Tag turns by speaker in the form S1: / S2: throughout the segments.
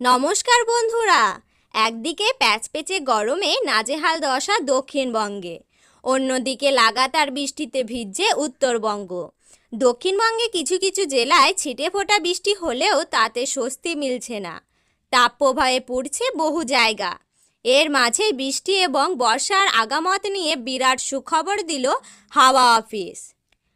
S1: নমস্কার বন্ধুরা। একদিকে প্যাচপেচে গরমে নাজেহাল দশা দক্ষিণবঙ্গে, অন্যদিকে লাগাতার বৃষ্টিতে ভিজছে উত্তরবঙ্গ। দক্ষিণবঙ্গে কিছু কিছু জেলায় ছিটে ফোটা বৃষ্টি হলেও তাতে স্বস্তি মিলছে না। তাপপ্রবাহে পড়ছে বহু জায়গা। এর মাঝে বৃষ্টি এবং বর্ষার আগামত নিয়ে বিরাট সুখবর দিল হাওয়া অফিস।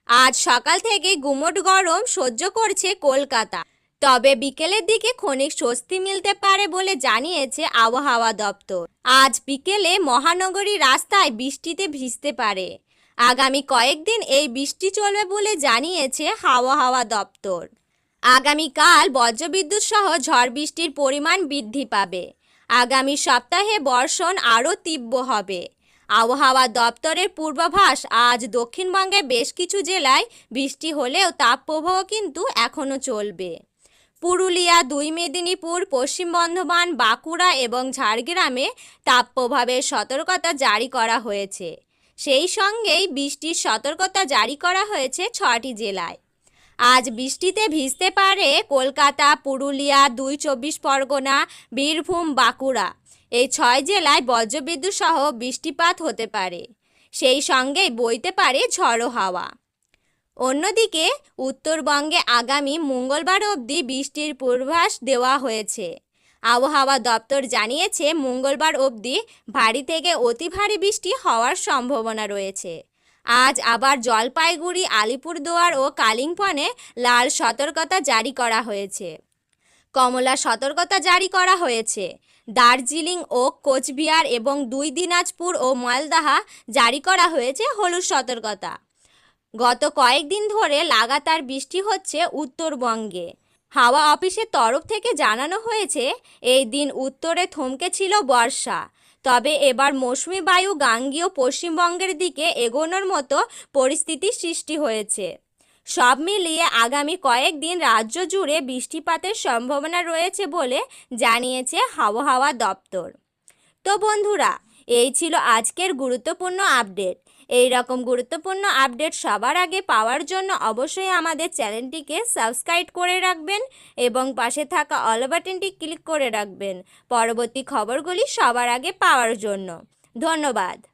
S1: আজ সকাল থেকে গুমট গরম সহ্য করছে কলকাতা। তবে বিকেলের দিকে ক্ষণিক স্বস্তি মিলতে পারে বলে জানিয়েছে আবহাওয়া দপ্তর। আজ বিকেলে মহানগরী রাস্তায় বৃষ্টিতে ভিজতে পারে। আগামী কয়েকদিন এই বৃষ্টি চলবে বলে জানিয়েছে হাওয়া হাওয়া দপ্তর। আগামীকাল বজ্রবিদ্যুৎ সহ ঝড় বৃষ্টির পরিমাণ বৃদ্ধি পাবে। আগামী সপ্তাহে বর্ষণ আরও তীব্র হবে। আবহাওয়া দপ্তরের পূর্বাভাস, আজ দক্ষিণবঙ্গে বেশ কিছু জেলায় বৃষ্টি হলেও তাপপ্রবাহ কিন্তু এখনও চলবে। পুরুলিয়া, দুই মেদিনীপুর, পশ্চিম বর্ধমান, বাঁকুড়া এবং ঝাড়গ্রামে তাপপ্রভাবের সতর্কতা জারি করা হয়েছে। সেই সঙ্গেই বৃষ্টির সতর্কতা জারি করা হয়েছে ছটি জেলায়। আজ বৃষ্টিতে ভিজতে পারে কলকাতা, পুরুলিয়া, দুই চব্বিশ পরগনা, বীরভূম, বাঁকুড়া। এই ছয় জেলায় বজ্রবিদ্যুৎ সহ বৃষ্টিপাত হতে পারে। সেই সঙ্গেই বইতে পারে ঝড়ো হাওয়া। অন্যদিকে, উত্তরবঙ্গে আগামী মঙ্গলবার অবধি বৃষ্টির পূর্বাভাস দেওয়া হয়েছে। আবহাওয়া দপ্তর জানিয়েছে, মঙ্গলবার অবধি ভারী থেকে অতি ভারী বৃষ্টি হওয়ার সম্ভাবনা রয়েছে। আজ আবার জলপাইগুড়ি, আলিপুরদুয়ার ও কালিম্পনে লাল সতর্কতা জারি করা হয়েছে। কমলা সতর্কতা জারি করা হয়েছে। দার্জিলিং ও কোচবিহার এবং দুই দিনাজপুর ও মালদাহা জারি করা হয়েছে হলুদ সতর্কতা। গত কয়েকদিন ধরে লাগাতার বৃষ্টি হচ্ছে উত্তরবঙ্গে। হাওয়া অফিসের তরফ থেকে জানানো হয়েছে, এই দিন উত্তরে থমকে ছিল বর্ষা। তবে এবার মৌসুমি বায়ু গাঙ্গীয় পশ্চিমবঙ্গের দিকে এগোনোর মতো পরিস্থিতি সৃষ্টি হয়েছে। সব মিলিয়ে আগামী কয়েকদিন রাজ্য জুড়ে বৃষ্টিপাতের সম্ভাবনা রয়েছে বলে জানিয়েছে হাওয়া দপ্তর। তো বন্ধুরা, এই ছিল আজকের গুরুত্বপূর্ণ আপডেট। এই রকম গুরুত্বপূর্ণ আপডেট সবার আগে পাওয়ার জন্য অবশ্যই আমাদের চ্যানেলটিকে সাবস্ক্রাইব করে রাখবেন এবং পাশে থাকা অল বাটনটি ক্লিক করে রাখবেন। পরবর্তী খবরগুলি সবার আগে পাওয়ার জন্য। ধন্যবাদ।